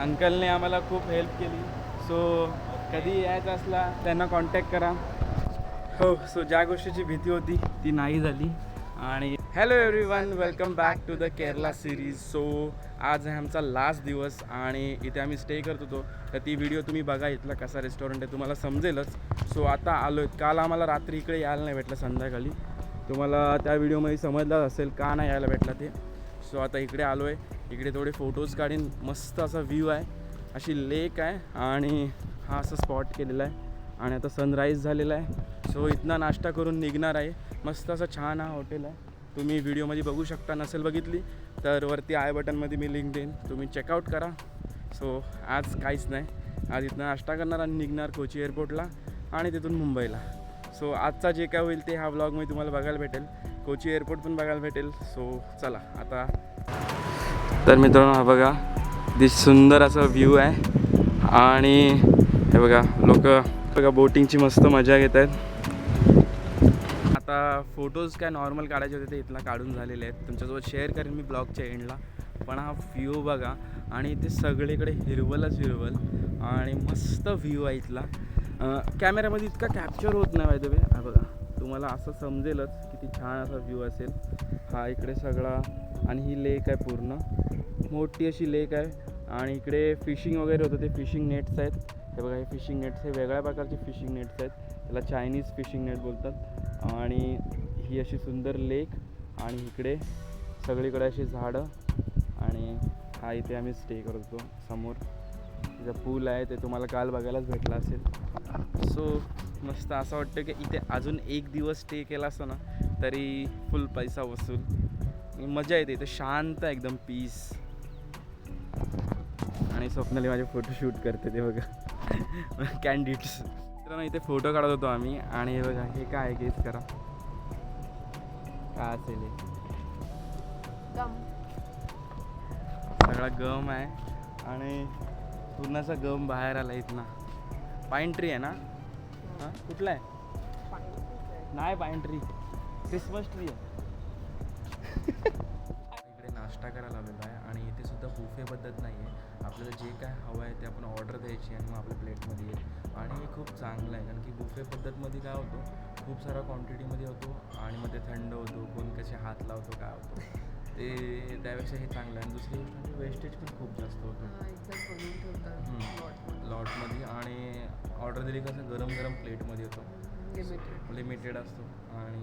अंकलने आम्हाला खूप हेल्प केली. सो कधी यायचं असला त्यांना कॉन्टॅक्ट करा. हो सो ज्या गोष्टीची भीती होती ती नाही झाली. आणि hello everyone welcome back to the Kerala series so आज आहे आमचा लास्ट दिवस आणि इथे आम्ही स्टे करत होतो. तर ती व्हिडिओ तुम्ही बघा इथला कसा रेस्टॉरंट आहे तुम्हाला समजेलच. सो आता आलो आहे काल आम्हाला रात्री इकडे यायला नाही भेटलं संध्याकाळी. तुम्हाला त्या व्हिडिओमध्ये समजलं असेल का नाही यायला भेटला ते. सो आता इकडे आलो आहे इकडे थोडे फोटोज काढीन. मस्त असा व्ह्यू आहे. अशी लेक आहे आणि हा असं स्पॉट केलेला आहे. आणि आता सनराईज झालेला आहे. सो इथना नाश्ता करून निघणार आहे. मस्त असं छान हा हॉटेल आहे. तुम्ही व्हिडिओमध्ये बघू शकता. नसेल बघितली तर वरती आय बटनमध्ये मी लिंक देईन. तुम्ही चेकआउट करा. सो आज काहीच नाही. आज इथनं नाश्ता करणार आणि निघणार कोची एअरपोर्टला आणि तिथून मुंबईला. सो आजचा जे काय होईल ते ह्या व्लॉगमध्ये तुम्हाला बघायला भेटेल. कोची एअरपोर्ट पण बघायला भेटेल. सो चला. आता तर मित्रांनो हा बघा दिस सुंदर असा व्ह्यू आहे. आणि हे बघा लोक बघा बोटिंगची मस्त मजा घेत आहेत. आता फोटोज काय नॉर्मल काढायचे होते ते इथला काढून झालेले आहेत. तुमच्यासोबत शेअर करेन मी ब्लॉगच्या एंडला पण हा व्ह्यू बघा आणि इथे सगळीकडे हिरवलच हिरवल. आणि मस्त व्ह्यू आहे इथला. कॅमेऱ्यामध्ये इतका कॅप्चर होत नाही माहिती वे हा बघा तुम्हाला असं समजेलच किती छान असा व्ह्यू असेल. हा इकडे सगळा आणि ही लेक आहे पूर्ण. मोठी अशी लेक आहे. आणि इकडे फिशिंग वगैरे होतं ते फिशिंग नेट्स आहेत. हे बघा हे फिशिंग नेट्स हे वेगळ्या प्रकारचे फिशिंग नेट्स आहेत. त्याला चायनीज फिशिंग नेट बोलतात. आणि ही अशी सुंदर लेक आणि इकडे सगळीकडे अशी झाडं. आणि हा इथे आम्ही स्टे करतो समोर. तिचा पूल आहे ते तुम्हाला काल बघायलाच भेटला असेल. सो मस्त असं वाटतं की इथे अजून एक दिवस स्टे केला असतो ना तरी फुल पैसा वसूल. मजा येते इथे शांत आहे एकदम पीस आणि स्वप्नाली माझे फोटो शूट करते ते बघा. कॅन्डिड्स मित्रांनो इथे फोटो काढत होतो आम्ही. आणि हे बघा हे काय आहे गेस करा. काय असेल गम. सगळा गम आहे. आणि पूर्ण असा गम बाहेर आला इथना. पाईन ट्री आहे ना? हां? कुठला आहे? नाही पाईन ट्री क्रिसमस ट्री आहे. इकडे नाश्ता करायला आलेलो आहे. आणि इथे सुद्धा बुफे पद्धत नाही आहे आपल्याला जे काय हवं आहे ते आपण ऑर्डर द्यायची आणि मग आपल्या प्लेटमध्ये येईल आणि हे खूप चांगलं आहे कारण की बुफे पद्धतमध्ये काय होतो खूप सारा क्वांटिटीमध्ये होतो आणि मग ते थंड होतो कोण कसे हात लावतो काय होतो. ते त्यापेक्षा हे चांगलं आहे. आणि दुसरी गोष्ट म्हणजे वेस्टेज पण खूप जास्त होतं. लॉटमध्ये. आणि ऑर्डर दिली कसं गरम गरम प्लेटमध्ये होतो. लिमिटेड असतो. आणि.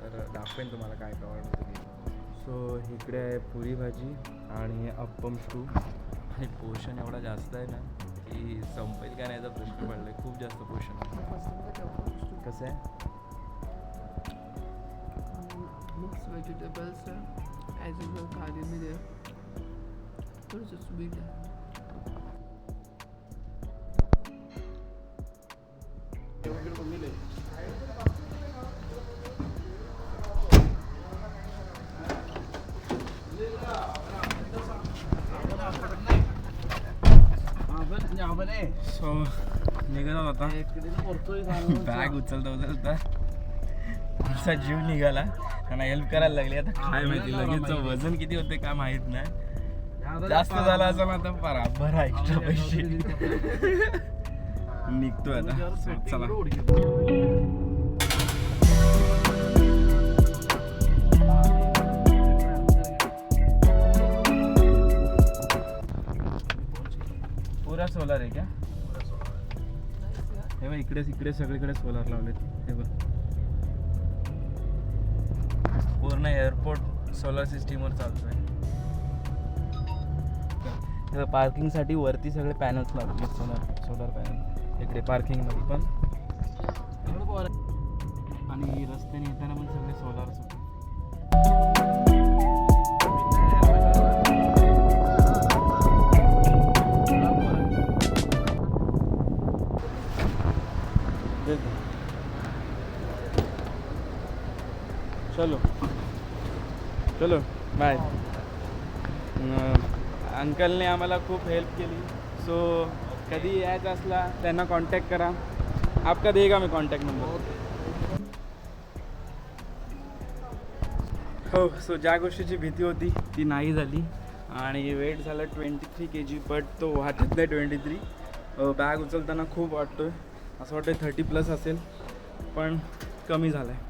तर दाखवेन तुम्हाला काय काय ऑर्डर सो इकडे आहे पुरी भाजी. आणि अप्पम स्टू आणि पोर्शन एवढा जास्त आहे ना की संपेल का नाही याचा प्रश्न पडला आहे. खूप जास्त पोर्शन आहे गोष्टी. कसं आहे? मिक्स व्हेजिटेबल्स ॲज युजल थालीमध्ये थोडंसं स्वीट आहे. सो निघत होता बॅग उचलता उचलता. असा जीव निघाला. त्यांना हेल्प करायला लागली. आता काय माहिती लगेच वजन किती होते काय माहीत नाही. जास्त झाला असं ना तर बराबर आहे एक्स्ट्रा पैसे. निघतोय आता. चला. पुरा सोलार आहे का? हे बघ इकडेच इकडे सगळीकडे सोलार लावलेत. हे बघ. पूर्ण एअरपोर्ट सोलार सिस्टीमवर चालतोय. पार्किंगसाठी वरती सगळे पॅनल्स लावले सोलार सोलार पॅनल इकडे पार्किंगमध्ये पण. आणि रस्त्याने येताना पण सगळे सोलार होते अंकलने आम्हाला खूप हेल्प केली. सो कधी यायचं असला त्यांना कॉन्टॅक्ट करा. आपका देगा मी कॉन्टॅक्ट नंबर हो सो ज्या गोष्टीची भीती होती ती नाही झाली. आणि वेट झालं twenty three K G but तो वाटत नाही ट्वेंटी थ्री बॅग उचलताना खूप वाटतो आहे असं वाटतं थर्टी प्लस असेल पण कमी झालं आहे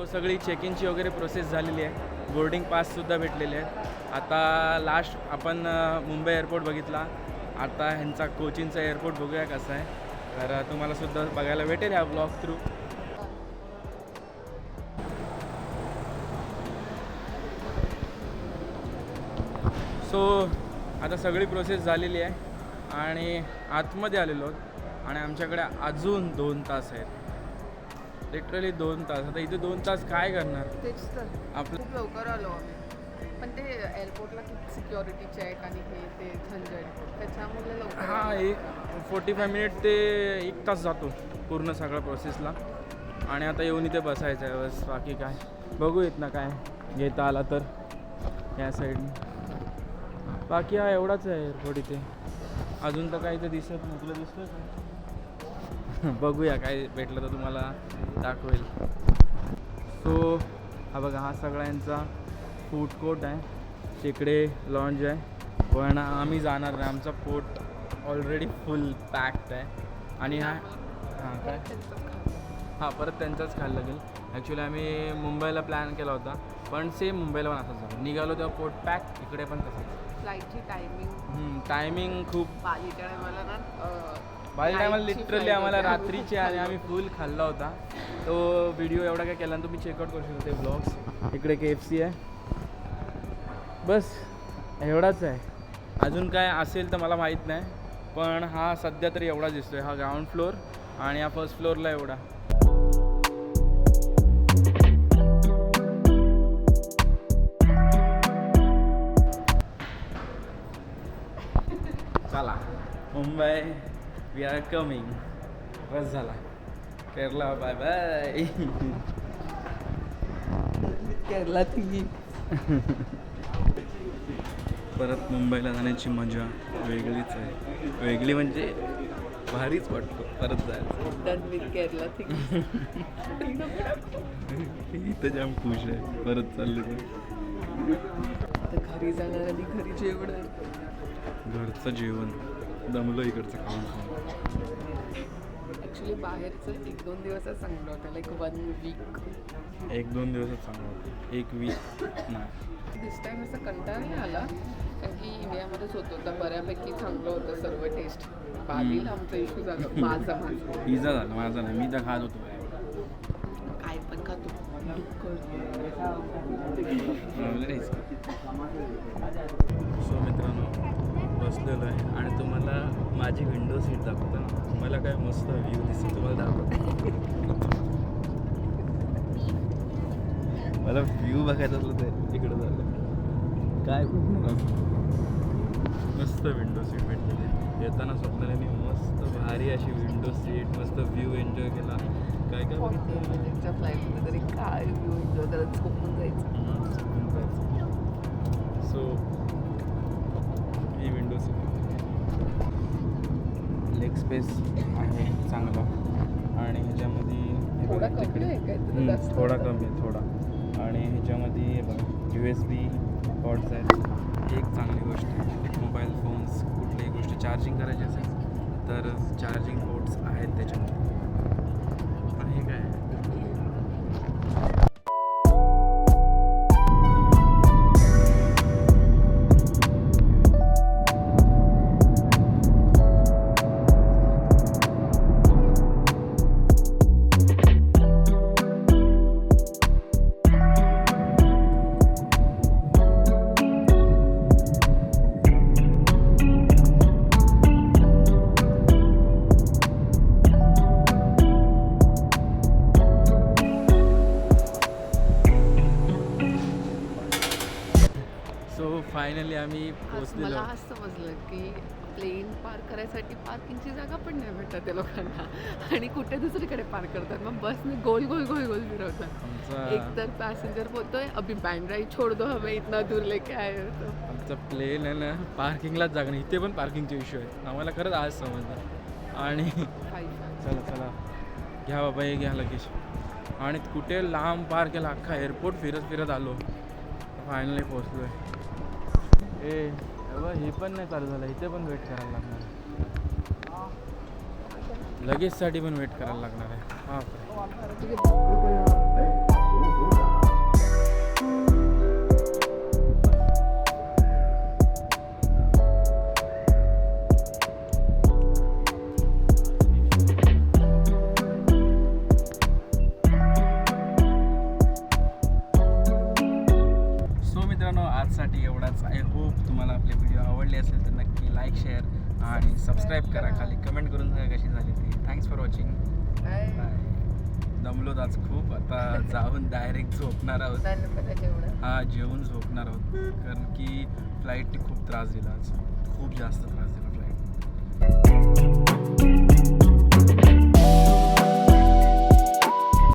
हो सगळी चेक इनची वगैरे प्रोसेस झालेली आहे. बोर्डिंग पाससुद्धा भेटलेले आहेत. आता लास्ट आपण मुंबई एअरपोर्ट बघितला. आता ह्यांचा कोचिनचा एअरपोर्ट बघूया कसा आहे. तर तुम्हालासुद्धा बघायला भेटेल या ब्लॉग थ्रू सो आता सगळी प्रोसेस झालेली आहे. आणि आतमध्ये आलेलो आहोत. आणि आमच्याकडे अजून दोन तास आहेत. लिटरली दोन तास. आता इथे दोन तास काय करणार? तेच तर. आपलं खूप लवकर आलो आम्ही. पण ते एअरपोर्टला किती सिक्युरिटी चेक आणि हे ते झंझट. त्याच्यामुळे लवकर हां. एक फोर्टी फाय मिनिट ते एक तास जातो पूर्ण सगळ्या प्रोसेसला आणि आता येऊन इथे बसायचं आहे बस. बाकी काय? बघू येत ना काय घेता आला तर या साईडने बाकी हा एवढाच आहे एअरपोर्ट इथे. अजून तर काही इथे दिसत नाही. तुला दिसतोय का? बघूया काय भेटलं तर तुम्हाला दाखवेल. सो हा बघा हा सगळ्यांचा फूड कोर्ट आहे. तिकडे लॉन्ज आहे. पण आम्ही जाणार नाही. आमचा पोट ऑलरेडी फुल पॅक्ड आहे. आणि हा हां काय. हां परत त्यांचाच खायला लागेल. ॲक्च्युली आम्ही मुंबईला प्लॅन केला होता. पण सेम मुंबईला पण असंच झालं. निघालो तेव्हा पोट पॅक इकडे पण तसंच. फ्लाईटची टायमिंग टायमिंग खूप बालीच्या टायमाला ना बाहेर टायमाला लिटरली आम्हाला रात्रीची आणि. आम्ही फुल खाल्ला होता. तो व्हिडिओ एवढा काय केला तुम्ही चेकआउट करू शकता ते ब्लॉग्स इकडे के एफ सी आहे. बस एवढाच आहे. अजून काय असेल तर मला माहीत नाही पण हा सध्या तरी एवढा दिसतोय. हा ग्राउंड फ्लोअर आणि हा फर्स्ट फ्लोअरला एवढा. चला. मुंबई. वी आर कमिंग बस झाला. केरला बाय बाय केरला ती परत मुंबईला जाण्याची मजा वेगळीच आहे. वेगळी म्हणजे भारीच वाटतो. परत जायचं. केरला ती इथं जाम खुश आहे. परत चालले तर. घरी जाणार आणि घरी जेवणार. घरचं जेवण. दमलं इकडचं खाऊन. ॲक्च्युली बाहेरचं एक दोन दिवसच चांगलं होतं. लाईक वन वीक एक दोन दिवसच चांगलं होतं. एक वीक नाही. दिस टाइम असं कंटाळा नाही आला. कारण की इंडियामध्येच होतो तर बऱ्यापैकी चांगलं होतं सर्व टेस्ट बालील आमचा इश्यू झाला. माझा माझा. पिझ्झा झाला. माझा नाही. मी तर खात होतो. काय पण खातो. सो मित्रांनो बसलेलो आहे आणि तुम्हाला माझी विंडो सीट दाखवतो. ना मला काय मस्त व्ह्यू दिसतो तुम्हाला दाखवतो. मला व्ह्यू बघायचा असलं तर इकडं झालं काय मस्त विंडो सीट भेटलेली आहे. येताना स्वप्नाने मस्त भारी अशी विंडो सीट मस्त व्ह्यू एन्जॉय केला. काय काय फ्लाईटमध्ये तरी काय व्ह्यू एन्जॉय झोपून जायचं सो स्पेस आहे चांगला. आणि ह्याच्यामध्ये थोडा कमी आहे थोडा आणि ह्याच्यामध्ये बघा यू एस बी पॉड्स आहेत. एक चांगली गोष्ट आहे मोबाईल फोन्स कुठलीही गोष्ट चार्जिंग करायची असेल तर चार्जिंग पोर्ट्स आहेत त्याच्यामध्ये आम्ही आज पोचलेलो मला आहोत. आज समजलं की प्लेन पार्क करायसाठी पार्किंगची जागा पण नाही भेटत त्या लोकांना. आणि कुठे दुसरीकडे पार्क करतात. मग बसने गोल गोल गोल गोल फिरवतात. एक तर पॅसेंजर बोलतोय अभी बँड्राई छोड़ दो हमें इतना दूर लेके आए हो तो. आमचा प्लेन आहे ना पार्किंगलाच जागा नाही. इथे पण पार्किंगचे इश्यू आहे आम्हाला खरंच आज समजलं. आणि चला चला. घ्या बाबा हे घ्या लगेच. आणि कुठे लांब पार केला अख्खा एअरपोर्ट फिरत फिरत आलो. फायनली पोचलो आहे ए बाबा हे पण नाही चालू झालं. इथे पण वेट करायला लागणार आहे. लगेचसाठी पण वेट करायला लागणार आहे. हां करा खाली. कमेंट करून सांगा कशी झाली ती. थँक्स फॉर वॉचिंग दमलोत आज खूप. आता जाऊन डायरेक्ट झोपणार आहोत. हा जेवून झोपणार आहोत. कारण की फ्लाईटने खूप त्रास दिला आज. खूप जास्त त्रास दिला फ्लाईट